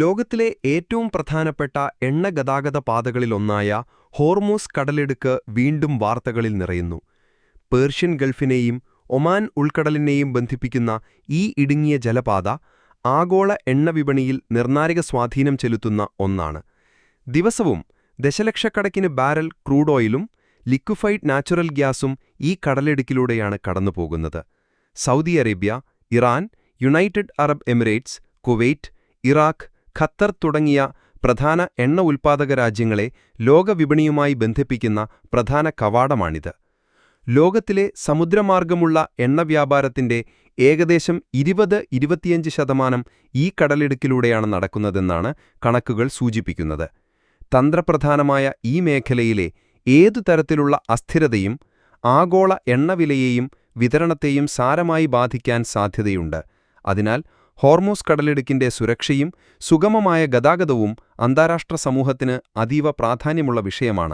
ലോകത്തിലെ ഏറ്റവും പ്രധാനപ്പെട്ട എണ്ണ ഗതാഗത പാതകളിലൊന്നായ ഹോർമോസ് കടലിടുക്ക് വീണ്ടും വാർത്തകളിൽ നിറയുന്നു. പേർഷ്യൻ ഗൾഫിനെയും ഒമാൻ ഉൾക്കടലിനെയും ബന്ധിപ്പിക്കുന്ന ഈ ഇടുങ്ങിയ ജലപാത ആഗോള എണ്ണവിപണിയിൽ നിർണായക സ്വാധീനം ചെലുത്തുന്ന ഒന്നാണ്. ദിവസവും ദശലക്ഷക്കണക്കിന് ബാരൽ ക്രൂഡ് ഓയിലും ലിക്വിഫൈഡ് നാച്ചുറൽ ഗ്യാസും ഈ കടലിടുക്കിലൂടെയാണ് കടന്നുപോകുന്നത്. Saudi Arabia Iran United Arab Emirates Kuwait Iraq Qatar തുടങ്ങിയ പ്രധാന എണ്ണ ഉൽപ്പാദക രാജ്യങ്ങളെ ലോകവിപണിയുമായി ബന്ധിപ്പിക്കുന്ന പ്രധാന കവാടമാണിത്. ലോകത്തിലെ സമുദ്രമാർഗമുള്ള എണ്ണ വ്യാപാരത്തിന്റെ ഏകദേശം ഇരുപത് ഇരുപത്തിയഞ്ച് ശതമാനം ഈ കടലിടുക്കിലൂടെയാണ് നടക്കുന്നതെന്നാണ് കണക്കുകൾ സൂചിപ്പിക്കുന്നത്. തന്ത്രപ്രധാനമായ ഈ മേഖലയിലെ ഏതു തരത്തിലുള്ള അസ്ഥിരതയും ആഗോള എണ്ണവിലയെയും വിതരണത്തെയും സാരമായി ബാധിക്കാൻ സാധ്യതയുണ്ട്. അതിനാൽ ഹോർമൂസ് കടലിടുക്കിന്റെ സുരക്ഷയും സുഗമമായ ഗതാഗതവും അന്താരാഷ്ട്ര സമൂഹത്തിന് അതീവ പ്രാധാന്യമുള്ള വിഷയമാണ്